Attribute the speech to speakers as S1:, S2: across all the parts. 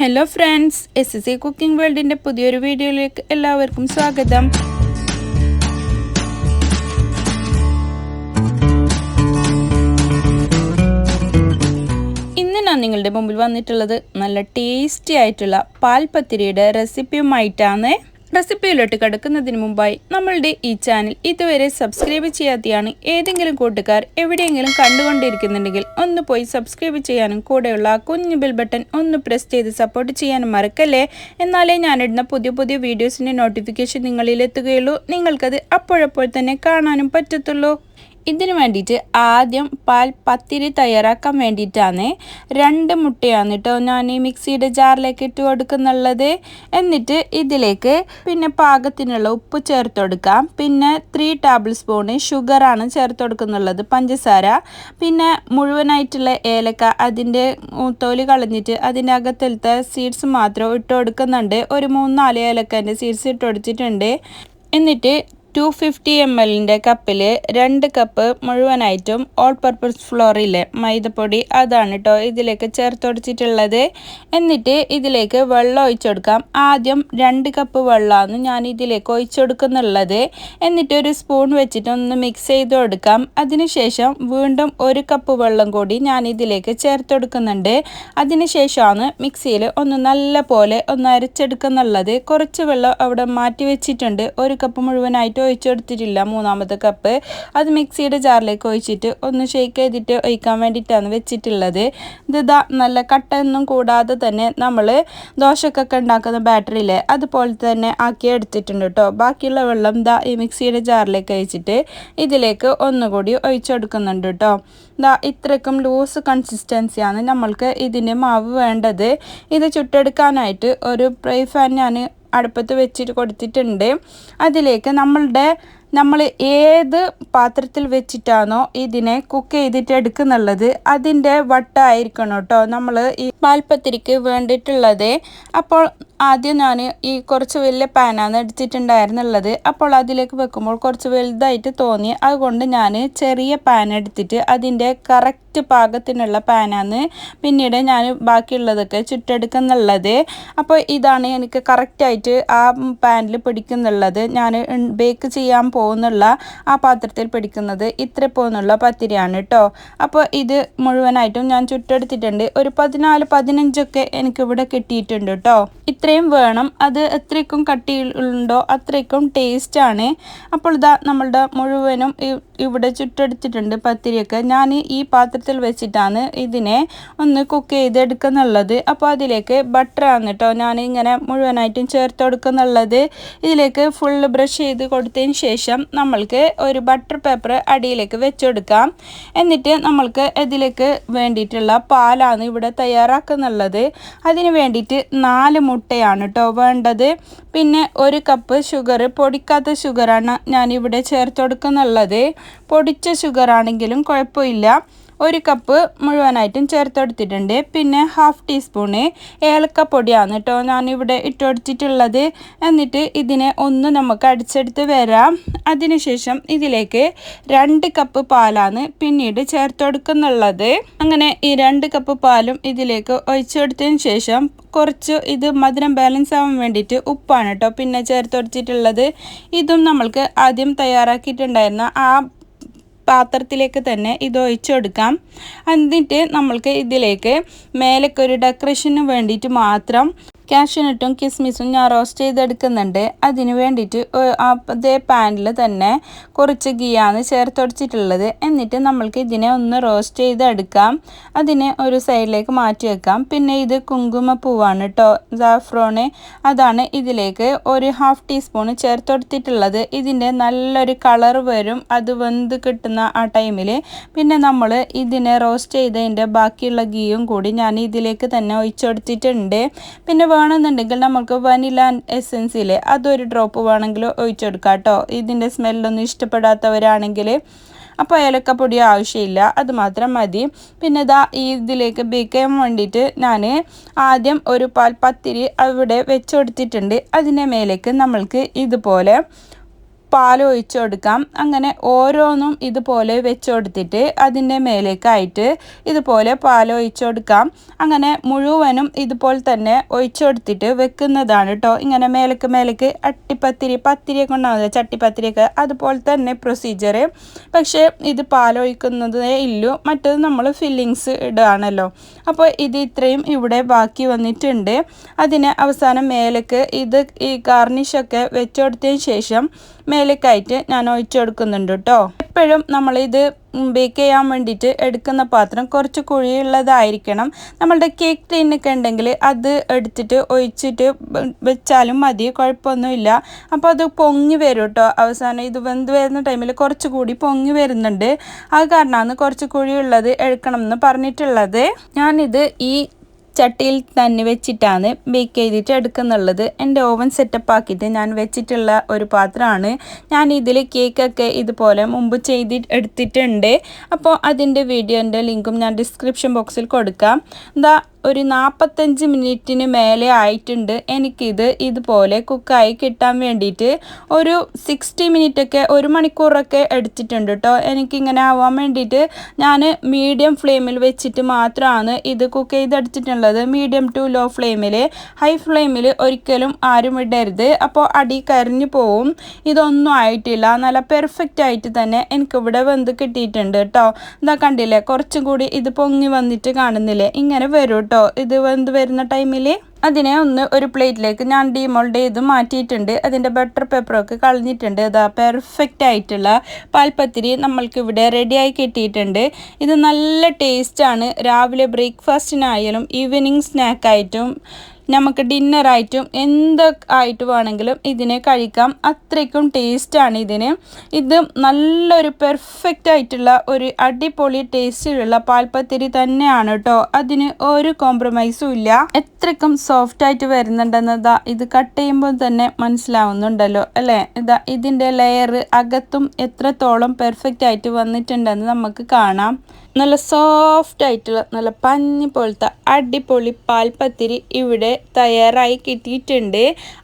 S1: hello friends S S C cooking വേൾഡിൻ്റെ പുതിയൊരു വീഡിയോയിലേക്ക് എല്ലാവർക്കും സ്വാഗതം ഇന്ന് ഞാൻ നിങ്ങളുടെ മുമ്പിൽ വന്നിട്ടുള്ളത് നല്ല ടേസ്റ്റി ആയിട്ടുള്ള പാൽപ്പത്തിരിയുടെ റെസിപ്പിയുമായിട്ടാണ് റെസിപ്പിയിലോട്ട് കിടക്കുന്നതിന് മുമ്പായി നമ്മളുടെ ഈ ചാനൽ ഇതുവരെ സബ്സ്ക്രൈബ് ചെയ്യാതെയാണ് ഏതെങ്കിലും കൂട്ടുകാർ എവിടെയെങ്കിലും കണ്ടുകൊണ്ടിരിക്കുന്നുണ്ടെങ്കിൽ ഒന്ന് പോയി സബ്സ്ക്രൈബ് ചെയ്യാനും കൂടെയുള്ള ആ കുഞ്ഞു ബെൽ ബട്ടൺ ഒന്ന് പ്രസ് ചെയ്ത് സപ്പോർട്ട് ചെയ്യാനും മറക്കല്ലേ എന്നാലേ ഞാനിടുന്ന പുതിയ പുതിയ വീഡിയോസിൻ്റെ നോട്ടിഫിക്കേഷൻ നിങ്ങളിലെത്തുകയുള്ളൂ നിങ്ങൾക്കത് അപ്പോഴപ്പോൾ തന്നെ കാണാനും പറ്റത്തുള്ളൂ ഇതിന് വേണ്ടിയിട്ട് ആദ്യം പാൽ പത്തിരി തയ്യാറാക്കാൻ വേണ്ടിയിട്ടാണ് രണ്ട് മുട്ടയാണ് കേട്ടോ ഞാൻ ഈ മിക്സിയുടെ ജാറിലേക്ക് ഇട്ട് കൊടുക്കുന്നുള്ളത് എന്നിട്ട് ഇതിലേക്ക് പിന്നെ പാകത്തിനുള്ള ഉപ്പ് ചേർത്ത് കൊടുക്കാം പിന്നെ ത്രീ ടേബിൾ സ്പൂണ് ഷുഗറാണ് ചേർത്ത് കൊടുക്കുന്നുള്ളത് പഞ്ചസാര പിന്നെ മുഴുവനായിട്ടുള്ള ഏലക്ക അതിൻ്റെ തോല് കളഞ്ഞിട്ട് അതിൻ്റെ അകത്തിലത്തെ സീഡ്സ് മാത്രം ഇട്ട് കൊടുക്കുന്നുണ്ട് ഒരു മൂന്നാല് ഏലക്കൻ്റെ സീഡ്സ് ഇട്ട് കൊടുത്തിട്ടുണ്ട് എന്നിട്ട് ടു ഫിഫ്റ്റി എം എല്ലിൻ്റെ കപ്പിൽ രണ്ട് കപ്പ് മുഴുവനായിട്ടും ഓൾ പർപ്പസ് ഫ്ലോറിലെ മൈദപ്പൊടി അതാണ് കേട്ടോ ഇതിലേക്ക് ചേർത്തൊടിച്ചിട്ടുള്ളത് എന്നിട്ട് ഇതിലേക്ക് വെള്ളം ഒഴിച്ചെടുക്കാം ആദ്യം രണ്ട് കപ്പ് വെള്ളമാണ് ഞാൻ ഇതിലേക്ക് ഒഴിച്ചെടുക്കുന്നുള്ളത് എന്നിട്ട് ഒരു സ്പൂൺ വെച്ചിട്ട് ഒന്ന് മിക്സ് ചെയ്ത് കൊടുക്കാം അതിനുശേഷം വീണ്ടും ഒരു കപ്പ് വെള്ളം കൂടി ഞാൻ ഇതിലേക്ക് ചേർത്തെടുക്കുന്നുണ്ട് അതിനുശേഷമാണ് മിക്സിയിൽ ഒന്ന് നല്ല പോലെ ഒന്ന് അരച്ചെടുക്കുന്നുള്ളത് കുറച്ച് വെള്ളം അവിടെ മാറ്റി വെച്ചിട്ടുണ്ട് ഒരു കപ്പ് മുഴുവനായിട്ട് ഒഴിച്ചു മൂന്നാമത്തെ കപ്പ് അത് മിക്സിയുടെ ജാറിലേക്ക് ഒഴിച്ചിട്ട് ഒന്ന് ഷേക്ക് ചെയ്തിട്ട് ഒഴിക്കാൻ വേണ്ടിയിട്ടാണ് വെച്ചിട്ടുള്ളത് ഇത് നല്ല കട്ടൊന്നും കൂടാതെ തന്നെ നമ്മൾ ദോശക്കൊക്കെ ഉണ്ടാക്കുന്ന ബാറ്ററിയിൽ അതുപോലെ തന്നെ ആക്കി എടുത്തിട്ടുണ്ട് കേട്ടോ ബാക്കിയുള്ള വെള്ളം ദാ ഈ മിക്സിയുടെ ജാറിലേക്ക് ഒഴിച്ചിട്ട് ഇതിലേക്ക് ഒന്നുകൂടി ഒഴിച്ചു കൊടുക്കുന്നുണ്ട് കേട്ടോ ദാ ഇത്രക്കും ലൂസ് കൺസിസ്റ്റൻസിയാണ് നമ്മൾക്ക് ഇതിൻ്റെ മാവ് വേണ്ടത് ഇത് ചുട്ടെടുക്കാനായിട്ട് ഒരു പ്രൈ ഫാൻ ഞാൻ അടുപ്പത്ത് വെച്ചിട്ട് കൊടുത്തിട്ടുണ്ട് അതിലേക്ക് നമ്മളുടെ നമ്മൾ ഏത് പാത്രത്തിൽ വെച്ചിട്ടാണോ ഇതിനെ കുക്ക് ചെയ്തിട്ട് എടുക്കുന്നുള്ളത് അതിൻ്റെ വട്ടമായിരിക്കണം കേട്ടോ നമ്മൾ ഈ പാൽപ്പത്തിരിക്ക് വേണ്ടിയിട്ടുള്ളത് അപ്പോൾ ആദ്യം ഞാൻ ഈ കുറച്ച് വലിയ പാനാണ് എടുത്തിട്ടുണ്ടായിരുന്നുള്ളത് അപ്പോൾ അതിലേക്ക് വെക്കുമ്പോൾ കുറച്ച് വലുതായിട്ട് തോന്നി അതുകൊണ്ട് ഞാൻ ചെറിയ പാൻ എടുത്തിട്ട് അതിൻ്റെ കറക്റ്റ് പാകത്തിനുള്ള പാനാണ് പിന്നീട് ഞാൻ ബാക്കിയുള്ളതൊക്കെ ചുറ്റെടുക്കുന്നുള്ളത് അപ്പോൾ ഇതാണ് എനിക്ക് കറക്റ്റായിട്ട് ആ പാനിൽ പിടിക്കുന്നുള്ളത് ഞാൻ ബേക്ക് ചെയ്യാൻ പോകുന്നുള്ള ആ പാത്രത്തിൽ പിടിക്കുന്നത് ഇത്ര പോകുന്നുള്ള പത്തിരിയാണ് കേട്ടോ അപ്പോൾ ഇത് മുഴുവനായിട്ടും ഞാൻ ചുട്ടെടുത്തിട്ടുണ്ട് ഒരു പതിനാല് പതിനഞ്ചൊക്കെ എനിക്കിവിടെ കിട്ടിയിട്ടുണ്ട് കേട്ടോ ഇത്രയും വേണം അത് എത്രയ്ക്കും കട്ടിയുണ്ടോ അത്രയ്ക്കും ടേസ്റ്റാണ് അപ്പോൾ ഇതാ നമ്മളുടെ മുഴുവനും ഈ ഇവിടെ ചുറ്റടിച്ചിട്ടുണ്ട് പത്തിരിയൊക്കെ ഞാൻ ഈ പാത്രത്തിൽ വെച്ചിട്ടാണ് ഇതിനെ ഒന്ന് കുക്ക് ചെയ്തെടുക്കുന്നുള്ളത് അപ്പോൾ അതിലേക്ക് ബട്ടറാണ് കേട്ടോ ഞാൻ ഇങ്ങനെ മുഴുവനായിട്ടും ചേർത്ത് കൊടുക്കുന്നുള്ളത് ഇതിലേക്ക് ഫുൾ ബ്രഷ് ചെയ്ത് കൊടുത്തതിന് ശേഷം നമ്മൾക്ക് ഒരു ബട്ടർ പേപ്പർ അടിയിലേക്ക് വെച്ചെടുക്കാം എന്നിട്ട് നമ്മൾക്ക് ഇതിലേക്ക് വേണ്ടിയിട്ടുള്ള പാലാണ് ഇവിടെ തയ്യാറാക്കുന്നുള്ളത് അതിന് വേണ്ടിയിട്ട് നാല് മുട്ടയാണ് കേട്ടോ വേണ്ടത് പിന്നെ ഒരു കപ്പ് ഷുഗർ പൊടിക്കാത്ത ഷുഗറാണ് ഞാനിവിടെ ചേർത്ത് കൊടുക്കുന്നുള്ളത് പൊടിച്ച ഷുഗർ ആണെങ്കിലും കുഴപ്പമില്ല ഒരു കപ്പ് മുഴുവനായിട്ടും ചേർത്തെടുത്തിട്ടുണ്ട് പിന്നെ ഹാഫ് ടീസ്പൂണ് ഏലക്കപ്പൊടിയാണ് കേട്ടോ ഞാനിവിടെ ഇട്ടുകൊടുത്തിട്ടുള്ളത് എന്നിട്ട് ഇതിനെ ഒന്ന് നമുക്ക് അടിച്ചെടുത്ത് വരാം അതിനുശേഷം ഇതിലേക്ക് രണ്ട് കപ്പ് പാലാണ് പിന്നീട് ചേർത്ത് കൊടുക്കുന്നുള്ളത് അങ്ങനെ ഈ രണ്ട് കപ്പ് പാലും ഇതിലേക്ക് ഒഴിച്ചു കൊടുത്തതിന് ശേഷം കുറച്ച് ഇത് മധുരം ബാലൻസ് ആവാൻ വേണ്ടിയിട്ട് ഉപ്പാണ് കേട്ടോ പിന്നെ ചേർത്ത് കൊടുത്തിട്ടുള്ളത് ഇതും നമ്മൾക്ക് ആദ്യം തയ്യാറാക്കിയിട്ടുണ്ടായിരുന്ന ആ പാത്രത്തിലേക്ക് തന്നെ ഇത് ഒഴിച്ചെടുക്കാം എന്നിട്ട് നമ്മൾക്ക് ഇതിലേക്ക് മേലൊക്കെ ഒരു ഡെക്കറേഷന് വേണ്ടിയിട്ട് മാത്രം കാഷ്യനട്ടും കിസ്മിസും ഞാൻ റോസ്റ്റ് ചെയ്തെടുക്കുന്നുണ്ട് അതിന് വേണ്ടിയിട്ട് അതേ പാനിൽ തന്നെ കുറച്ച് ഗിയാണ് ചേർത്തൊടിച്ചിട്ടുള്ളത് എന്നിട്ട് നമ്മൾക്ക് ഇതിനെ ഒന്ന് റോസ്റ്റ് ചെയ്തെടുക്കാം അതിനെ ഒരു സൈഡിലേക്ക് മാറ്റി വെക്കാം പിന്നെ ഇത് പൂവാണ് കേട്ടോ സാഫ്രോണ് അതാണ് ഇതിലേക്ക് ഒരു ഹാഫ് ടീസ്പൂൺ ചേർത്തൊടുത്തിട്ടുള്ളത് ഇതിൻ്റെ നല്ലൊരു കളർ വരും അത് വെന്ത് കിട്ടുന്ന ആ ടൈമിൽ പിന്നെ നമ്മൾ ഇതിനെ റോസ്റ്റ് ചെയ്തതിൻ്റെ ബാക്കിയുള്ള ഗീയും കൂടി ഞാൻ ഇതിലേക്ക് തന്നെ ഒഴിച്ചെടുത്തിട്ടുണ്ട് പിന്നെ വേണമെന്നുണ്ടെങ്കിൽ നമുക്ക് വനില ഇല്ലേ അതൊരു ഡ്രോപ്പ് വേണമെങ്കിൽ ഒഴിച്ചെടുക്കാം കേട്ടോ ഇതിൻ്റെ സ്മെല്ലൊന്നും ഇഷ്ടപ്പെടാത്തവരാണെങ്കിൽ അപ്പോൾ ഏലക്കപ്പൊടി ആവശ്യമില്ല അതുമാത്രം മതി പിന്നെ ഇതാ ഈ ഇതിലേക്ക് ബേക്കാൻ വേണ്ടിയിട്ട് ഞാൻ ആദ്യം ഒരു പാൽ പത്തിരി അവിടെ കൊടുത്തിട്ടുണ്ട് അതിൻ്റെ മേലേക്ക് നമ്മൾക്ക് ഇതുപോലെ പാൽ ഒഴിച്ചു കൊടുക്കാം അങ്ങനെ ഓരോന്നും ഇതുപോലെ വെച്ചുകൊടുത്തിട്ട് അതിൻ്റെ മേലേക്കായിട്ട് ഇതുപോലെ പാൽ ഒഴിച്ചു കൊടുക്കാം അങ്ങനെ മുഴുവനും ഇതുപോലെ തന്നെ ഒഴിച്ചു കൊടുത്തിട്ട് വെക്കുന്നതാണ് കേട്ടോ ഇങ്ങനെ മേലേക്ക് മേലേക്ക് അട്ടിപ്പത്തിരി പത്തിരിയൊക്കെ ഉണ്ടാവുന്നത് ചട്ടിപ്പത്തിരിയൊക്കെ അതുപോലെ തന്നെ പ്രൊസീജിയർ പക്ഷേ ഇത് പാലൊഴിക്കുന്നതേ ഇല്ലു മറ്റത് നമ്മൾ ഫില്ലിങ്സ് ഇടുകയാണല്ലോ അപ്പോൾ ഇത് ഇത്രയും ഇവിടെ ബാക്കി വന്നിട്ടുണ്ട് അതിന് അവസാനം മേലേക്ക് ഇത് ഈ ഗാർണിഷൊക്കെ വെച്ചു കൊടുത്തതിന് ശേഷം മേലേക്കായിട്ട് ഞാൻ ഒഴിച്ചെടുക്കുന്നുണ്ട് കേട്ടോ എപ്പോഴും നമ്മളിത് ബേക്ക് ചെയ്യാൻ വേണ്ടിയിട്ട് എടുക്കുന്ന പാത്രം കുറച്ച് കുഴിയുള്ളതായിരിക്കണം നമ്മളുടെ കേക്ക് ടീനൊക്കെ ഉണ്ടെങ്കിൽ അത് എടുത്തിട്ട് ഒഴിച്ചിട്ട് വെച്ചാലും മതി കുഴപ്പമൊന്നുമില്ല അപ്പോൾ അത് പൊങ്ങി വരും കേട്ടോ അവസാനം ഇത് വെന്ത് വരുന്ന ടൈമിൽ കുറച്ചുകൂടി പൊങ്ങി വരുന്നുണ്ട് അത് കാരണമാണ് കുറച്ച് കുഴിയുള്ളത് എടുക്കണം എന്ന് പറഞ്ഞിട്ടുള്ളത് ഞാനിത് ഈ ചട്ടിയിൽ തന്നെ വെച്ചിട്ടാണ് ബേക്ക് ചെയ്തിട്ട് എടുക്കുന്നുള്ളത് എൻ്റെ ഓവൻ സെറ്റപ്പ് ആക്കിയിട്ട് ഞാൻ വെച്ചിട്ടുള്ള ഒരു പാത്രമാണ് ഞാൻ ഇതിൽ കേക്കൊക്കെ ഇതുപോലെ മുമ്പ് ചെയ്തി എടുത്തിട്ടുണ്ട് അപ്പോൾ അതിൻ്റെ വീഡിയോൻ്റെ ലിങ്കും ഞാൻ ഡിസ്ക്രിപ്ഷൻ ബോക്സിൽ കൊടുക്കാം എന്താ ഒരു നാൽപ്പത്തഞ്ച് മിനിറ്റിന് മേലെ ആയിട്ടുണ്ട് എനിക്കിത് ഇതുപോലെ കുക്കായി കിട്ടാൻ വേണ്ടിയിട്ട് ഒരു സിക്സ്റ്റി മിനിറ്റൊക്കെ ഒരു മണിക്കൂറൊക്കെ എടുത്തിട്ടുണ്ട് കേട്ടോ എനിക്കിങ്ങനെ ആവാൻ വേണ്ടിയിട്ട് ഞാൻ മീഡിയം ഫ്ലെയിമിൽ വെച്ചിട്ട് മാത്രമാണ് ഇത് കുക്ക് ചെയ്തെടുത്തിട്ടുള്ളത് മീഡിയം ടു ലോ ഫ്ലെയിമിൽ ഹൈ ഫ്ലെയിമിൽ ഒരിക്കലും ആരും ഇടരുത് അപ്പോൾ അടി കരിഞ്ഞു പോവും ഇതൊന്നും ആയിട്ടില്ല നല്ല പെർഫെക്റ്റ് ആയിട്ട് തന്നെ എനിക്കിവിടെ വെന്ത് കിട്ടിയിട്ടുണ്ട് കേട്ടോ ഇതാ കണ്ടില്ലേ കുറച്ചും കൂടി ഇത് പൊങ്ങി വന്നിട്ട് കാണുന്നില്ലേ ഇങ്ങനെ വരും കേട്ടോ ഇത് വന്ന് വരുന്ന ടൈമിൽ അതിനെ ഒന്ന് ഒരു പ്ലേറ്റിലേക്ക് ഞാൻ ഡിമോൾഡ് ചെയ്ത് മാറ്റിയിട്ടുണ്ട് അതിൻ്റെ ബട്ടർ പേപ്പറൊക്കെ കളഞ്ഞിട്ടുണ്ട് അതാ പെർഫെക്റ്റ് ആയിട്ടുള്ള പാൽപ്പത്തിരി നമ്മൾക്ക് ഇവിടെ റെഡിയായി കിട്ടിയിട്ടുണ്ട് ഇത് നല്ല ടേസ്റ്റാണ് രാവിലെ ബ്രേക്ക്ഫാസ്റ്റിനായാലും ഈവനിങ് സ്നാക്കായിട്ടും നമുക്ക് ആയിട്ടും എന്തൊക്കെ ആയിട്ട് വേണമെങ്കിലും ഇതിനെ കഴിക്കാം അത്രയ്ക്കും ടേസ്റ്റാണ് ഇതിന് ഇത് നല്ലൊരു പെർഫെക്റ്റ് ആയിട്ടുള്ള ഒരു അടിപൊളി ടേസ്റ്റിലുള്ള പാൽപ്പത്തിരി തന്നെയാണ് കേട്ടോ അതിന് ഒരു കോംപ്രമൈസും ഇല്ല എത്രക്കും സോഫ്റ്റ് ആയിട്ട് വരുന്നുണ്ടെന്ന് ഇതാ ഇത് കട്ട് ചെയ്യുമ്പോൾ തന്നെ മനസ്സിലാവുന്നുണ്ടല്ലോ അല്ലേ ഇതാ ഇതിൻ്റെ ലെയർ അകത്തും എത്രത്തോളം പെർഫെക്റ്റ് ആയിട്ട് വന്നിട്ടുണ്ടെന്ന് നമുക്ക് കാണാം നല്ല സോഫ്റ്റ് ആയിട്ടുള്ള നല്ല പഞ്ഞി പോലത്തെ അടിപൊളി പാൽപ്പത്തിരി ഇവിടെ തയ്യാറായി കിട്ടിയിട്ടുണ്ട്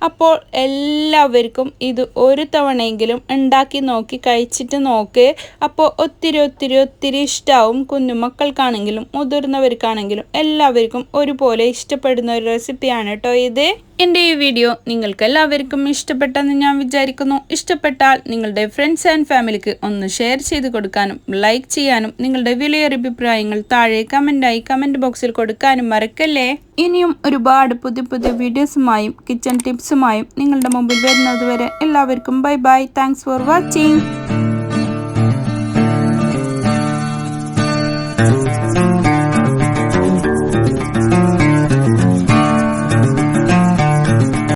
S1: അപ്പോൾ എല്ലാവർക്കും ഇത് ഒരു തവണയെങ്കിലും ഉണ്ടാക്കി നോക്കി കഴിച്ചിട്ട് നോക്ക് അപ്പോൾ ഒത്തിരി ഒത്തിരി ഒത്തിരി ഇഷ്ടമാവും കുഞ്ഞുമക്കൾക്കാണെങ്കിലും മുതിർന്നവർക്കാണെങ്കിലും എല്ലാവർക്കും ഒരുപോലെ ഇഷ്ടപ്പെടുന്ന ഒരു റെസിപ്പിയാണ് കേട്ടോ ഇത് എൻ്റെ ഈ വീഡിയോ നിങ്ങൾക്ക് എല്ലാവർക്കും ഇഷ്ടപ്പെട്ടെന്ന് ഞാൻ വിചാരിക്കുന്നു ഇഷ്ടപ്പെട്ടാൽ നിങ്ങളുടെ ഫ്രണ്ട്സ് ആൻഡ് ഫാമിലിക്ക് ഒന്ന് ഷെയർ ചെയ്ത് കൊടുക്കാനും ലൈക്ക് ചെയ്യാനും നിങ്ങളുടെ വിലയേറിയ അഭിപ്രായങ്ങൾ താഴെ കമൻറ്റായി കമൻറ്റ് ബോക്സിൽ കൊടുക്കാനും മറക്കല്ലേ ഇനിയും ഒരുപാട് പുതിയ പുതിയ വീഡിയോസുമായും കിച്ചൺ ടിപ്സുമായും നിങ്ങളുടെ മുമ്പിൽ വരുന്നതുവരെ എല്ലാവർക്കും bye bye thanks for watching